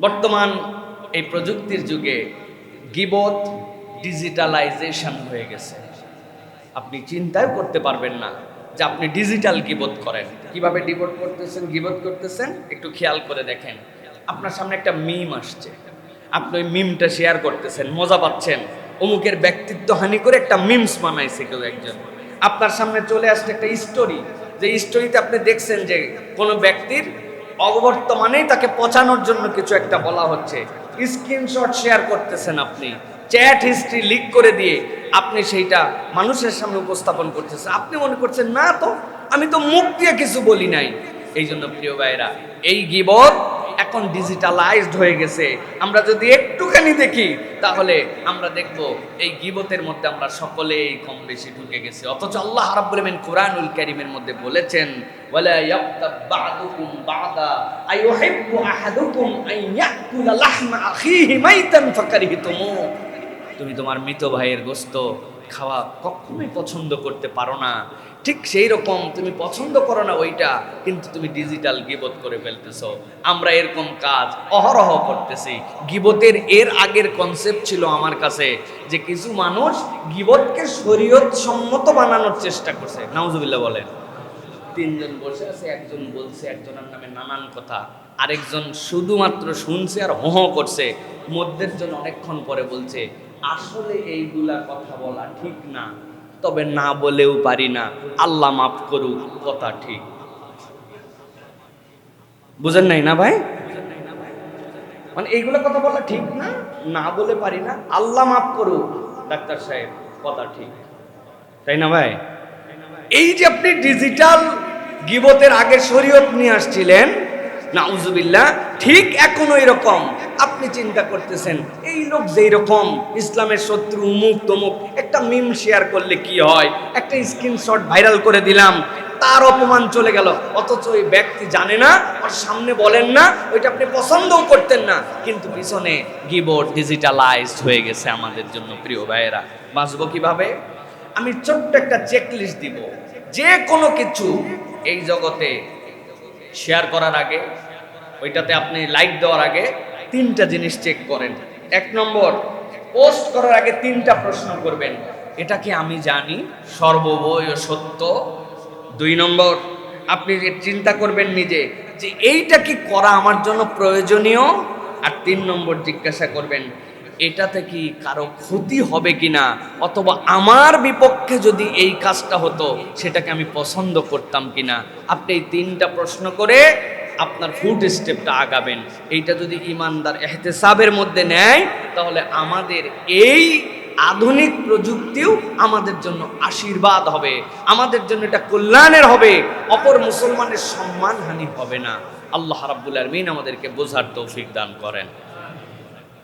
বর্তমান এই প্রযুক্তির যুগে গিবত ডিজিটালাইজেশন হয়ে গেছে। আপনি চিন্তাও করতে পারবেন না যে আপনি ডিজিটাল গিবত করেন। কীভাবে ডিবট করতেছেন গিবত করতেছেন, একটু খেয়াল করে দেখেন। আপনার সামনে একটা মিম আসছে। আপনি ওই মিমটা শেয়ার করতেছেন, মজা পাচ্ছেন। অমুকের ব্যক্তিত্ব হানি করে একটা মিমস বানাইছে কেউ একজন। আপনার সামনে চলে আসছে একটা স্টোরি যে স্টোরিতে আপনি দেখছেন যে কোনো ব্যক্তির অবর্তমানেই তাকে পচানোর জন্য কিছু একটা বলা হচ্ছে। স্ক্রিনশট শেয়ার করতেছেন আপনি। চ্যাট হিস্ট্রি লিক করে দিয়ে আপনি সেইটা মানুষের সামনে উপস্থাপন করতেছেন। আপনি মনে করছেন, না তো, আমি তো মুখ দিয়ে কিছু বলি নাই। এই জন্য প্রিয় ভাইরা এই গিবত এখন ডিজিটালাইজড হয়ে গেছে। আমরা যদি একটুখানি দেখি, তাহলে আমরা দেখব এই গিবতের মধ্যে আমরা সকলেই কম বেশি ঢুকে গেছি। অথচ আল্লাহ রাব্বুল আলামিন কুরআনুল কারীমের মধ্যে বলেছেন, ওয়ালা ইয়াক্তাব বা'দুকুম বা'দা, আইয়ুহিব্বু আহাদুকুম আন ইয়াকুলা লাহমা আখিহি মাইতান ফাকারিহতুমু। তুমি তোমার মৃত ভাইয়ের গোস্ত খাওয়া কখনোই পছন্দ করতে পারো না। ঠিক সেই রকম তুমি পছন্দ করো না ওইটা, কিন্তু তুমি ডিজিটাল গিবত করে ফেলতেছ। আমরা এরকম কাজ অহরহ করতেছি। গিবতের এর আগের কনসেপ্ট ছিল আমার কাছে যে কিছু মানুষ গিবতকে শরীয়ত সম্মত বানানোর চেষ্টা করছে। নাউজুবিল্লাহ বলেন। তিনজন বসে আছে, একজন বলছে, একজনের নামে নানান কথা। আরেকজন শুধুমাত্র শুনছে আর হো করছে। মধ্যের জন্য অনেকক্ষণ পরে বলছে আসলে এইগুলা কথা বলা ঠিক না, তবে না বলেও পারি না। আল্লাহ মাফ করুক, কথা ঠিক। বুঝেন নাই না ভাই? মানে এইগুলো কথা বলা ঠিক না না বলে পারি না, আল্লাহ মাফ করুক, ডাক্তার সাহেব, কথা ঠিক। তাই না ভাই? এই যে আপনি ডিজিটাল গিবতের আগে শরীয়ত নিয়ে আসছিলেন, নাউজুবিল্লাহ, ঠিক এখন ওই রকম আপনি চিন্তা করতেছেন, এই লোক যেই রকম, ইসলামের শত্রু উমুক তমুক একটা মিম শেয়ার করলে কি হয়? একটা স্ক্রিনশট ভাইরাল করে দিলাম, তার অপমান চলে গেল। অথচ ওই ব্যক্তি জানে না আর সামনে বলেন না, ওইটা আপনি পছন্দও করতেন না। কিন্তু পিছনে গিবোর্ড ডিজিটালাইজড হয়ে গেছে আমাদের জন্য, প্রিয় ভাইয়েরা। বাঁচবো কীভাবে? আমি ছোট্ট একটা চেকলিস্ট দিব। যে কোনো কিছু এই জগতে শেয়ার করার আগে, ওইটাতে আপনি লাইক দেওয়ার আগে তিনটা জিনিস চেক করেন। এক নম্বর পোস্ট করার আগে তিনটা প্রশ্ন করবেন। এটা কি আমি জানি? সর্ববয় সত্য। দুই নম্বর, আপনি চিন্তা করবেন নিজে যে এইটা কি করা আমার জন্য প্রয়োজনীয়? আর তিন নম্বর, জিজ্ঞাসা করবেন, এটাতে কি কারও ক্ষতি হবে কিনা? অথবা আমার বিপক্ষে যদি এই কাজটা হতো, সেটাকে আমি পছন্দ করতাম কিনা? আপনি এই তিনটা প্রশ্ন করে আপনার ফুট স্টেপটা আগাবেন। এইটা যদি ইমানদার এহতেসাবের মধ্যে নেয়, তাহলে আমাদের এই আধুনিক প্রযুক্তিও আমাদের জন্য আশীর্বাদ হবে। আমাদের জন্য এটা কল্যাণের হবে। অপর মুসলমানের সম্মানহানি হবে না। আল্লাহ রাব্বুল আলমিন আমাদেরকে বোঝার তৌফিক দান করেন।